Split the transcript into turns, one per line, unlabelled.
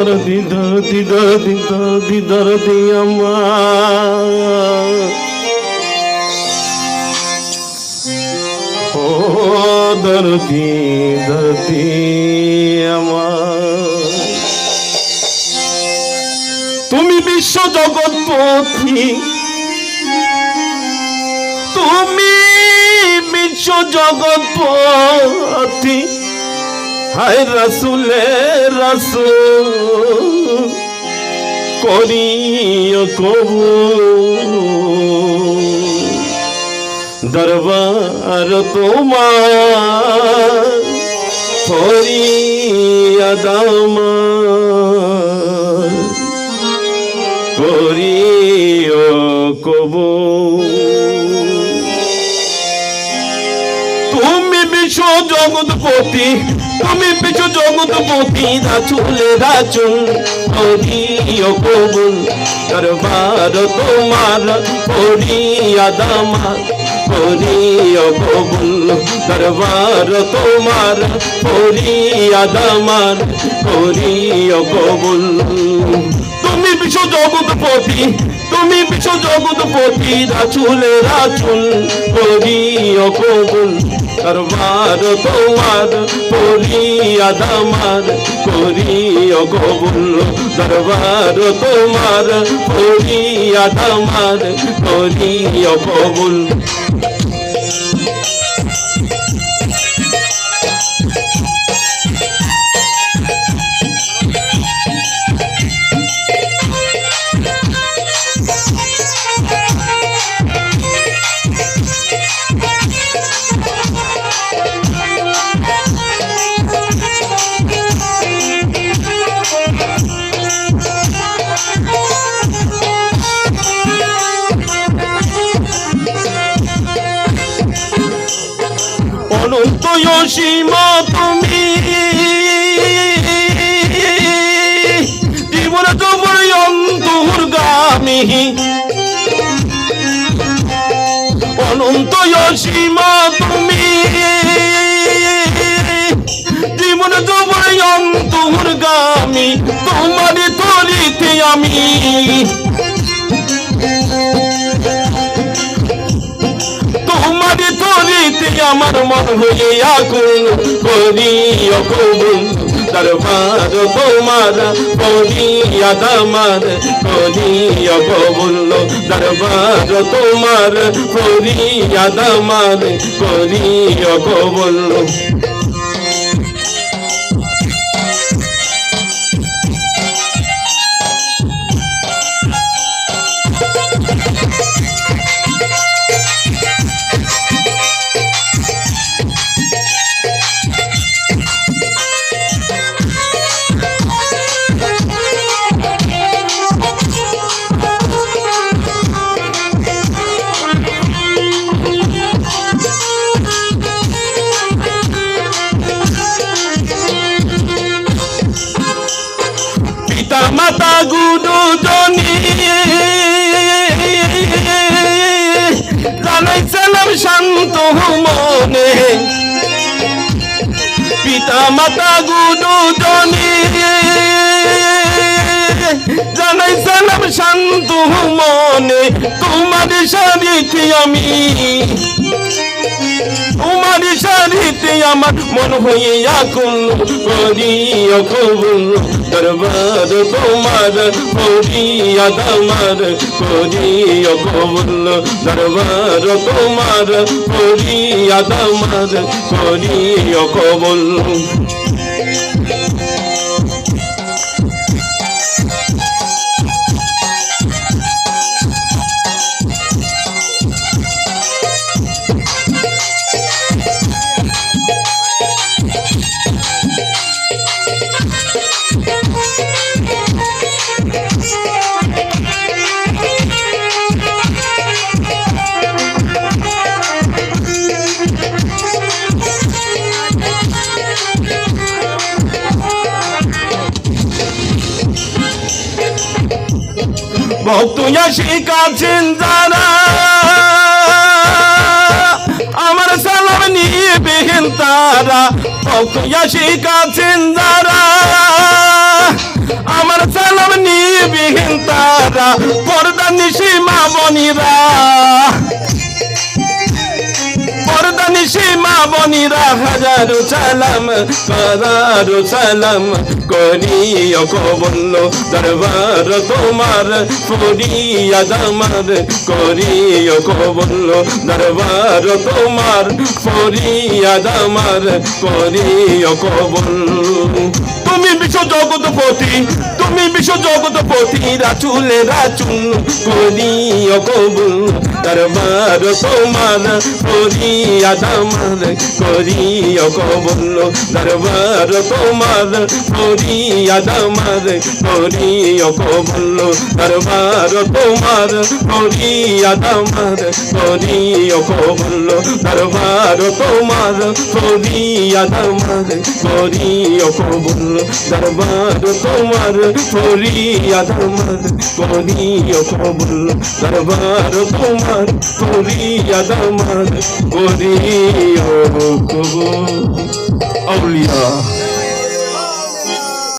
দরদি দরদি দরদি দরদি দরদি আমার। ও দরদি দরদি আমার। তুমি বিশ্ব জগৎপতি তুমি বিশ্ব জগৎপতি হায় রসুলে রসুল করিও কবু দরবার তোমার ফরিয়াদামার করিও কবু তুমি বিশ্ব জগৎপতি তুমি বিশ্ব জগৎপতি রাচুলে রাচুল হরিও কবুল দরবার তোমার হরিয়া দামার হরিও কবুল দরবার তোমার হরিয়া দামার হরিও কবুল তুমি বিশ্ব জগৎপতি তুমি বিশ্ব জগৎপতি রাচুলে রাচুল হরিও কবুল দরবার তোমার করিয়া দামার করিও কবুল দরবার তোমার করিয়া দামার করিও কবুল সীমা তুমি। জীবন তোমার অন্তর্গামী। অনন্ত সীমা তুমি। জীবন তোমার অন্তর্গামী। তোমার তরিতে আমি। তরিতে আমার মন হয়ে আগুন করিও কবুল। দরবার তোমার, করিয়া দামার করিয়া কবুল। দরবার তোমার, করিয়া দামার করিয়া কবুল। গুরু জনি জানাই সালাম শান্ত মনে। পিতা মাতা গুরু জনি জানাই সালাম শান্ত মনে। তোমার সারিতে আমি তোমার সারিতে আমার মন হয়ে আকুল করিও কবুল দরবার তোমার করিয়া দামার করিও কবুল দরবার তোমার করিয়া দামার করিও কবুল ভক্ত শিখাচ্ছেন যারা আমার সালাম নিয়ে বেহেন তারা ভক্ত শিখাচ্ছেন যারা আমার সালাম নিবিহীন তারা, পর্দা নিশি মা বনিরা। পর্দা নিশি বনিরা হাজারো সালাম হাজারো সালাম করিও কবল, দরবার তোমার করিও কবল, দরবার তোমার কবল। তুমি বিশ্ব জগৎপতি, তুমি বিশ্ব জগৎপতি, রাচুলে, রাচুল করিও কবুল, দরবার তোমার ফরিয়াদ আমার করিও কবুল দরবার তোমার ফরিয়াদ আমার করিও কবুল দরবার তোমার ফরিয়াদ আমার করিও কবুল দরবার তোমার ফরিয়াদ আমার করিও কবুল দরবার তোমার ফরিয়াদ আমার করিও কবুল দরবার তোমার ফরিয়াদ আমার করিও কবুল আউলিয়া